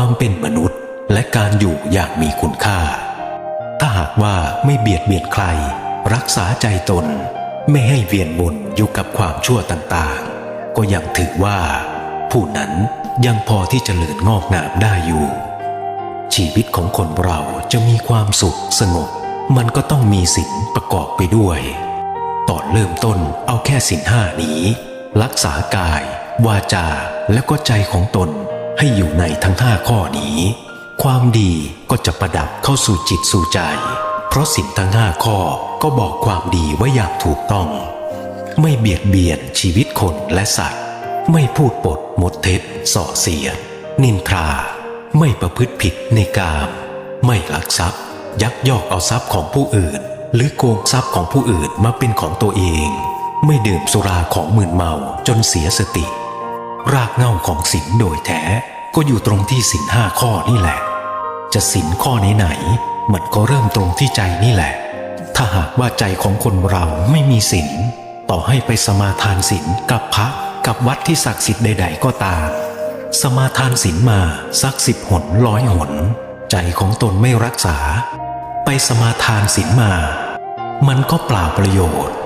ความเป็นมนุษย์และการอยู่อย่างมีคุณค่า ถ้าหากว่าไม่เบียดเบียนใคร รักษาใจตน ไม่ให้เวียนวนอยู่กับความชั่วต่างๆ ก็ยังถือว่า ผู้นั้นยังพอที่จะเจริญงอกงามได้อยู่ ชีวิตของคนเราจะมีความสุขสงบ มันก็ต้องมีศีลประกอบไปด้วยตอนเริ่มต้นเอาแค่ศีลห้านี้ รักษากาย วาจาและก็ใจของตน ให้อยู่ในทั้งห้าข้อนี้ ความดีก็จะประดับเข้าสู่จิตสู่ใจ เพราะศีลทั้งห้าข้อก็บอกความดีไว้อย่างถูกต้อง ไม่เบียดเบียนชีวิตคนและสัตว์ ไม่พูดปดมดเท็จส่อเสียดนินทรา ไม่ประพฤติผิดในกามไม่ลักทรัพย์ ยักยอกเอาทรัพย์ของผู้อื่น หรือโกงทรัพย์ของผู้อื่นมาเป็นของตัวเอง ไม่ดื่มสุราของมึนเมาจนเสียสติ รากเง้าของศีลโดยแท้ก็อยู่ตรงที่ศีลห้าข้อนี่แหละ จะศีลข้อไหนๆมันก็เริ่มตรงที่ใจนี่แหละ ถ้าหากว่าใจของคนเราไม่มีศีลต่อให้ไปสมาทานศีลกับพระกับวัดที่ศักดิ์สิทธิ์ใด ๆ ก็ตามสมาทานศีลมาสักสิบหนร้อยหน ใจของตนไม่รักษา ไปสมาทานศีลมา มันก็เปล่าประโยชน์